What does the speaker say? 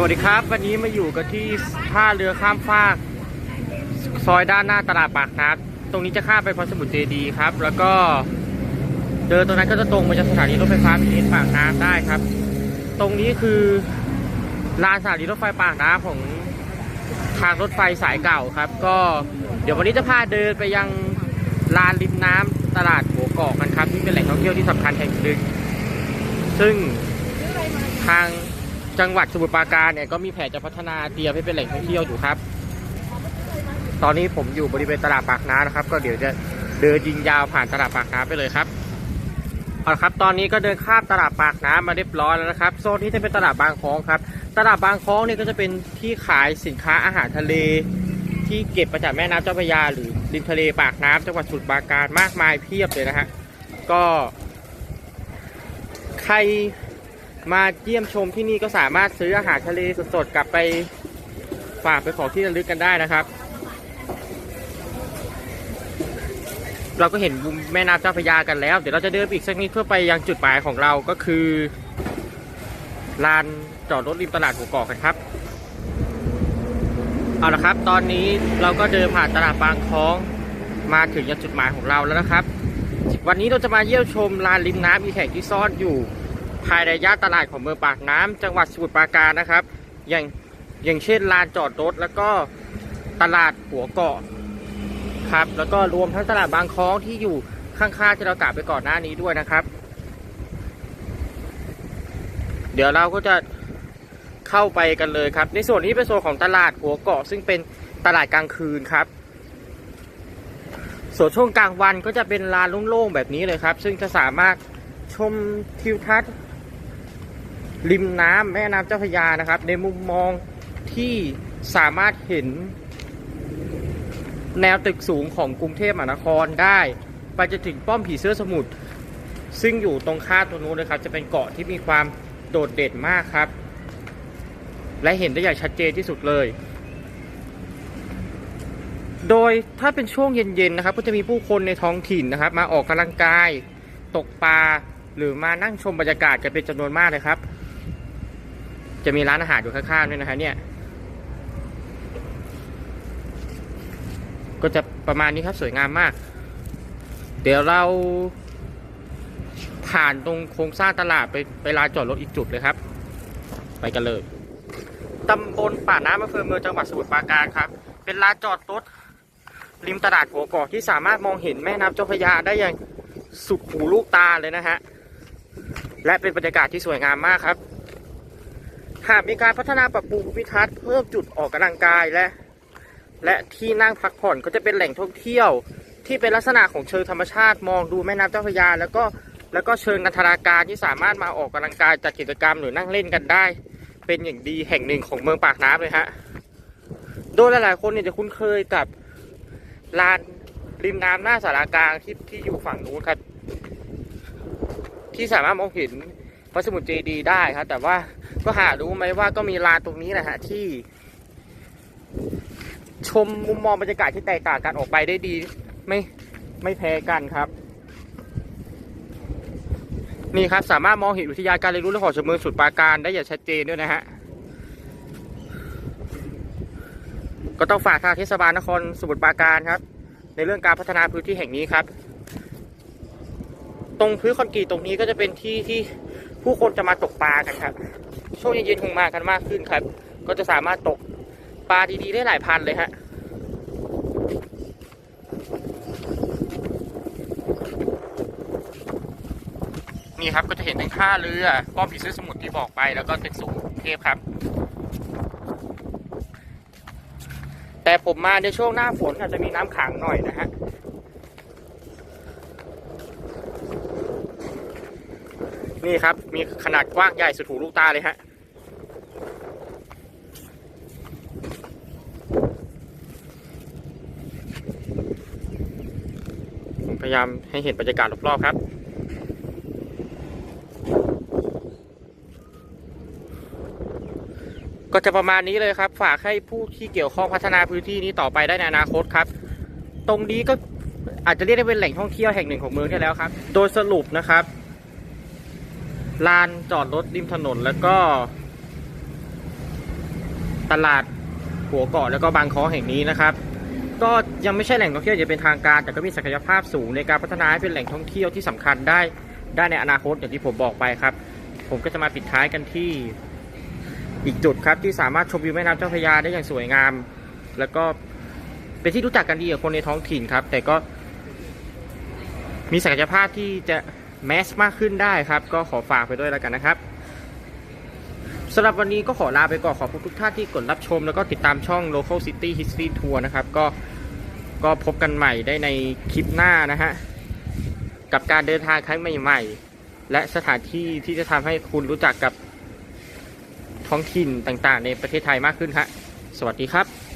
สวัสดีครับ วันนี้มาอยู่กันที่ท่าเรือข้ามฟากซอยด้านหน้าตลาดปากน้ำตรงนี้จะข้ามไปพรสมุทรเจดีครับ แล้วก็เดินตรงนั้นก็จะตรงไปจากสถานีรถไฟฟ้าพีเอสปากน้ำได้ครับ ตรงนี้คือลานสถานีรถไฟปากน้ำของทางรถไฟสายเก่าครับ ก็เดี๋ยววันนี้จะพาเดินไปยังลานริมน้ำตลาดหัวเกาะกันครับที่เป็นแหล่งท่องเที่ยวที่สำคัญแห่งหนึ่งซึ่งทาง จังหวัดสมุทรปราการเนี่ยก็มีแผนจะพัฒนาเตรียมให้เป็นแหล่งท่องเที่ยวอยู่ครับ ตอนนี้ผมอยู่บริเวณตลาดปากน้ำนะครับ ก็เดี๋ยวจะเดินยิงยาวผ่านตลาดปากน้ำไปเลยครับเอาละครับ ตอนนี้ก็เดินข้ามตลาดปากน้ำมาเรียบร้อยแล้วนะครับ โซนนี้จะเป็นตลาดบางคล้องครับ ตลาดบางคล้องเนี่ยก็จะเป็นที่ขายสินค้าอาหารทะเล ที่เก็บมาจากแม่น้ำเจ้าพระยา หรือริมทะเลปากน้ำจังหวัดสมุทรปราการมากมายเพียบเลยนะฮะ ก็ ใคร มาเยี่ยมชมที่นี่ก็สามารถซื้ออาหารทะเลสดๆกลับไปฝากไปของที่ระลึกกันได้นะครับ เราก็เห็นแม่น้ำเจ้าพระยากันแล้ว เดี๋ยวเราจะเดินอีกสักนิดเพื่อไปยังจุดหมายของเราก็คือลานจอดรถริมตลาดหัวเกาะกันครับเอาละครับ ตอนนี้เราก็เดินผ่านตลาดบางคล้องมาถึงยังจุดหมายของเราแล้วนะครับ วันนี้เราจะมาเยี่ยมชมลานริมน้ำมีแขกที่ซ่อนอยู่ ภายในย่านตลาดของเมืองปากน้ำจังหวัดสมุทรปราการนะครับ อย่างอย่างเช่นลานจอดรถแล้วก็ตลาดหัวเกาะครับ แล้วก็รวมทั้งตลาดบางคล้องที่อยู่ข้างๆที่เรากล่าวไปก่อนหน้านี้ด้วยนะครับ เดี๋ยวเราก็จะเข้าไปกันเลยครับ ในส่วนนี้เป็นโซนของตลาดหัวเกาะ ซึ่งเป็นตลาดกลางคืนครับ ส่วนช่วงกลางวันก็จะเป็นลานโล่งๆแบบนี้เลยครับ ซึ่งจะสามารถชมทิวทัศน์ ริมน้ำแม่น้ำเจ้าพระยานะครับ ในมุมมองที่สามารถเห็น แนวตึกสูงของกรุงเทพมหานครได้ ไปจนถึงป้อมผีเสื้อสมุทรซึ่งอยู่ตรงข้ามตรงนู้นนะครับ จะเป็นเกาะที่มีความโดดเด่นมากครับ และเห็นได้อย่างชัดเจนที่สุดเลย โดยถ้าเป็นช่วงเย็นๆนะครับ ก็จะมีผู้คนในท้องถิ่นนะครับ มาออกกำลังกาย ตกปลาหรือมานั่งชมบรรยากาศกันเป็นจำนวนมากเลยครับ จะมีร้านอาหารอยู่ข้างๆด้วยนะฮะเนี่ย ก็จะประมาณนี้ครับสวยงามมาก เดี๋ยวเราผ่านตรงโครงสร้างตลาดไปไปลานจอดรถอีกจุดเลยครับ ไปกันเลยตำบลป่าน้ำอำเภอเมืองจังหวัดสมุทรปราการครับ เป็นลานจอดรถริมตลาดหัวเกาะที่สามารถมองเห็นแม่น้ำเจ้าพระยาได้อย่างสุดหูลูกตาเลยนะฮะ และเป็นบรรยากาศที่สวยงามมากครับ หากมีการพัฒนาปรับปรุงภูมิทัศน์เพิ่มจุดออกกำลังกายและ และที่นั่งพักผ่อนก็จะเป็นแหล่งท่องเที่ยว ที่เป็นลักษณะของเชิงธรรมชาติมองดูแม่น้ำเจ้าพระยา แล้วก็แล้วก็เชิงนันทนาการที่สามารถมาออกกำลังกายจัดกิจกรรมหรือนั่งเล่นกันได้ เป็นอย่างดีแห่งหนึ่งของเมืองปากน้ำเลยฮะโดยหลายๆคนเนี่ยจะคุ้นเคยกับลานริมน้ำหน้าสารากลางที่ที่อยู่ฝั่งนู้นครับ ที่สามารถมองเห็น พระสมุทรเจดีได้ครับ แต่ว่าก็หารู้ไหมว่าก็มีลานตรงนี้แหละฮะที่ ชมมุมมองบรรยากาศที่แตกต่างกันออกไปได้ดี ไม่ไม่แพ้กันครับ นี่ครับสามารถมองเห็นอุทยานการเรียนรู้และขอชมเมืองสุดปราการได้อย่างชัดเจนด้วยนะฮะก็ต้องฝากทางเทศบาลนครสมุทรปราการครับ ในเรื่องการพัฒนาพื้นที่แห่งนี้ครับ ตรงพื้นคอนกรีตตรงนี้ก็จะเป็นที่ที่ ผู้คนจะมาตกปลากันครับ ช่วงเย็นๆคงมากันมากขึ้นครับ ก็จะสามารถตกปลาดีๆได้หลายพันเลยฮะนี่ครับก็จะเห็นทั้งท่าเรือป้อมผีเสื้อสมุทรที่บอกไปแล้วก็ตึกสูงเทพครับ แต่ผมมาในช่วงหน้าฝนอาจจะมีน้ำขังหน่อยนะฮะ นี่ครับ มีขนาดกว้างใหญ่สุดหูลูกตาเลยฮะผมพยายามให้เห็นบรรยากาศรอบๆครับก็จะประมาณนี้เลยครับ ฝากให้ผู้ที่เกี่ยวข้องพัฒนาพื้นที่นี้ต่อไปได้ในอนาคตครับ ตรงนี้ก็อาจจะเรียกได้เป็นแหล่งท่องเที่ยวแห่งหนึ่งของเมืองได้แล้วครับ โดยสรุปนะครับ ลานจอดรถริมถนนแล้วก็ ตลาดหัวเกาะแล้วก็บางคอแห่งนี้นะครับ ก็ยังไม่ใช่แหล่งท่องเที่ยวอย่างเป็นทางการ แต่ก็มีศักยภาพสูงในการพัฒนาให้เป็นแหล่งท่องเที่ยวที่สำคัญได้ได้ในอนาคตอย่างที่ผมบอกไปครับ ผมก็จะมาปิดท้ายกันที่อีกจุดครับที่สามารถชมวิวแม่น้ำเจ้าพระยาได้อย่างสวยงาม แล้วก็เป็นที่รู้จักกันดีกับคนในท้องถิ่นครับ แต่ก็มีศักยภาพที่จะ แมสมากขึ้นได้ครับ ก็ขอฝากไปด้วยแล้วกันนะครับสำหรับวันนี้ก็ขอลาไปก่อนขอบคุณทุกท่านที่กดรับชม แล้วก็ติดตามช่อง local city history tour นะครับ ก็ก็พบกันใหม่ได้ในคลิปหน้านะฮะ กับการเดินทางครั้งใหม่ ๆ และสถานที่ที่จะทำให้คุณรู้จักกับท้องถิ่นต่างๆ ในประเทศไทยมากขึ้นฮะสวัสดีครับ